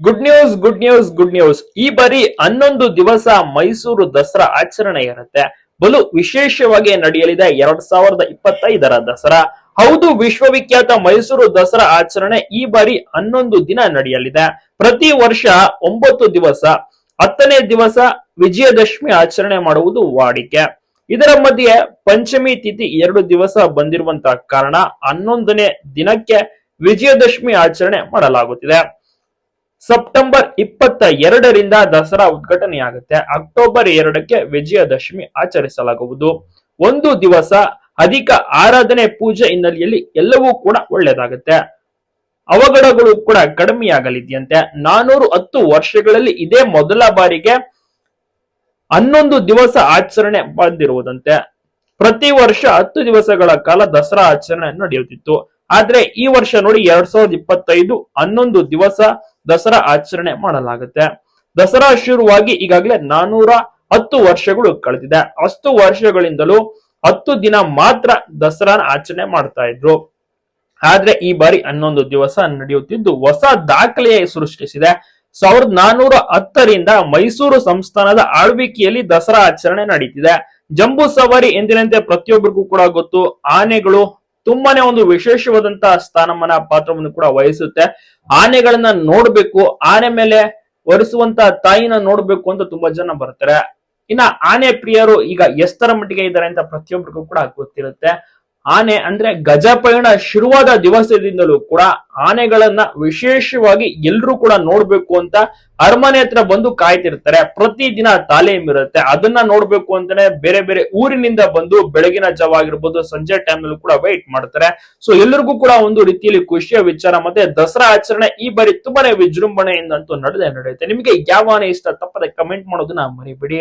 Good news good news good news ಈ ಬಾರಿ ಹನ್ನೊಂದು ದಿವಸ ಮೈಸೂರು ದಸರಾ ಆಚರಣೆ ಇರುತ್ತೆ. ಬಲು ವಿಶೇಷವಾಗಿ ನಡೆಯಲಿದೆ ಎರಡ್ ಸಾವಿರದ ಇಪ್ಪತ್ತೈದರ ದಸರಾ. ಹೌದು, ವಿಶ್ವವಿಖ್ಯಾತ ಮೈಸೂರು ದಸರಾ ಆಚರಣೆ ಈ ಬಾರಿ ಹನ್ನೊಂದು ದಿನ ನಡೆಯಲಿದೆ. ಪ್ರತಿ ವರ್ಷ ಒಂಬತ್ತು ದಿವಸ, ಹತ್ತನೇ ದಿವಸ ವಿಜಯದಶಮಿ ಆಚರಣೆ ಮಾಡುವುದು ವಾಡಿಕೆ. ಇದರ ಮಧ್ಯೆ ಪಂಚಮಿ ತಿಥಿ ಎರಡು ದಿವಸ ಬಂದಿರುವಂತಹ ಕಾರಣ ಹನ್ನೊಂದನೇ ದಿನಕ್ಕೆ ವಿಜಯದಶಮಿ ಆಚರಣೆ ಮಾಡಲಾಗುತ್ತಿದೆ. ಸೆಪ್ಟೆಂಬರ್ ಇಪ್ಪತ್ತ ಎರಡರಿಂದ ದಸರಾ ಉದ್ಘಾಟನೆಯಾಗುತ್ತೆ. ಅಕ್ಟೋಬರ್ ಎರಡಕ್ಕೆ ವಿಜಯದಶಮಿ ಆಚರಿಸಲಾಗುವುದು. ಒಂದು ದಿವಸ ಅಧಿಕ ಆರಾಧನೆ ಪೂಜೆ ಹಿನ್ನೆಲೆಯಲ್ಲಿ ಎಲ್ಲವೂ ಕೂಡ ಒಳ್ಳೆಯದಾಗುತ್ತೆ. ಅವಘಡಗಳು ಕೂಡ ಕಡಿಮೆಯಾಗಲಿದೆಯಂತೆ. ನಾನೂರು ಹತ್ತು ವರ್ಷಗಳಲ್ಲಿ ಇದೇ ಮೊದಲ ಬಾರಿಗೆ ಹನ್ನೊಂದು ದಿವಸ ಆಚರಣೆ ಬಂದಿರುವುದಂತೆ. ಪ್ರತಿ ವರ್ಷ ಹತ್ತು ದಿವಸಗಳ ಕಾಲ ದಸರಾ ಆಚರಣೆ ನಡೆಯುತ್ತಿತ್ತು. ಆದ್ರೆ ಈ ವರ್ಷ ನೋಡಿ ಎರಡ್ ಸಾವಿರದ ಇಪ್ಪತ್ತೈದು ಹನ್ನೊಂದು ದಿವಸ ದಸರಾ ಆಚರಣೆ ಮಾಡಲಾಗುತ್ತೆ. ದಸರಾ ಶುರುವಾಗಿ ಈಗಾಗಲೇ ನಾನೂರ ಹತ್ತು ವರ್ಷಗಳು ಕಳೆದಿದೆ. ಅಷ್ಟು ವರ್ಷಗಳಿಂದಲೂ ಹತ್ತು ದಿನ ಮಾತ್ರ ದಸರಾನ ಆಚರಣೆ ಮಾಡ್ತಾ ಇದ್ರು. ಆದ್ರೆ ಈ ಬಾರಿ ಹನ್ನೊಂದು ದಿವಸ ನಡೆಯುತ್ತಿದ್ದು ಹೊಸ ದಾಖಲೆಯ ಸೃಷ್ಟಿಸಿದೆ. ಸಾವಿರದ ನಾನೂರ ಹತ್ತರಿಂದ ಮೈಸೂರು ಸಂಸ್ಥಾನದ ಆಳ್ವಿಕೆಯಲ್ಲಿ ದಸರಾ ಆಚರಣೆ ನಡೀತಿದೆ. ಜಂಬೂ ಸವಾರಿ ಎಂದಿನಂತೆ ಪ್ರತಿಯೊಬ್ಬರಿಗೂ ಕೂಡ ಗೊತ್ತು, ಆನೆಗಳು ತುಂಬಾನೇ ಒಂದು ವಿಶೇಷವಾದಂತಹ ಸ್ಥಾನಮಾನ ಪಾತ್ರವನ್ನು ಕೂಡ ವಹಿಸುತ್ತೆ. ಆನೆಗಳನ್ನ ನೋಡ್ಬೇಕು, ಆನೆ ಮೇಲೆ ಒರೆಸುವಂತ ತಾಯಿನ ನೋಡ್ಬೇಕು ಅಂತ ತುಂಬಾ ಜನ ಬರ್ತಾರೆ. ಇನ್ನ ಆನೆ ಪ್ರಿಯರು ಈಗ ಎಷ್ಟರ ಮಟ್ಟಿಗೆ ಇದ್ದಾರೆ ಅಂತ ಪ್ರತಿಯೊಬ್ಬರಿಗೂ ಕೂಡ ಗೊತ್ತಿರುತ್ತೆ. ಆನೆ ಅಂದ್ರೆ ಗಜಪಯಣ ಶುರುವಾದ ದಿವಸದಿಂದಲೂ ಕೂಡ ಆನೆಗಳನ್ನ ವಿಶೇಷವಾಗಿ ಎಲ್ರೂ ಕೂಡ ನೋಡ್ಬೇಕು ಅಂತ ಅರಮನೆ ಹತ್ರ ಬಂದು ಕಾಯ್ತಿರ್ತಾರೆ. ಪ್ರತಿದಿನ ತಾಲೀಮ್ ಇರುತ್ತೆ ಅದನ್ನ ನೋಡ್ಬೇಕು ಅಂತಾನೆ ಬೇರೆ ಬೇರೆ ಊರಿನಿಂದ ಬಂದು ಬೆಳಗಿನ ಜಾವ ಆಗಿರ್ಬೋದು ಸಂಜೆ ಟೈಮ್ ನಲ್ಲೂ ಕೂಡ ವೇಟ್ ಮಾಡ್ತಾರೆ. ಸೊ ಎಲ್ಲರಿಗೂ ಕೂಡ ಒಂದು ರೀತಿಯಲ್ಲಿ ಖುಷಿಯ ವಿಚಾರ ಮತ್ತೆ ದಸರಾ ಆಚರಣೆ ಈ ಬಾರಿ ತುಂಬಾನೇ ವಿಜೃಂಭಣೆಯಿಂದ ಅಂತೂ ನಡೆದೇ ನಡೆಯುತ್ತೆ. ನಿಮಗೆ ಯಾವ ಆನೆ ಇಷ್ಟ? ತಪ್ಪದೆ ಕಮೆಂಟ್ ಮಾಡೋದನ್ನ ಮರಿಬೇಡಿ.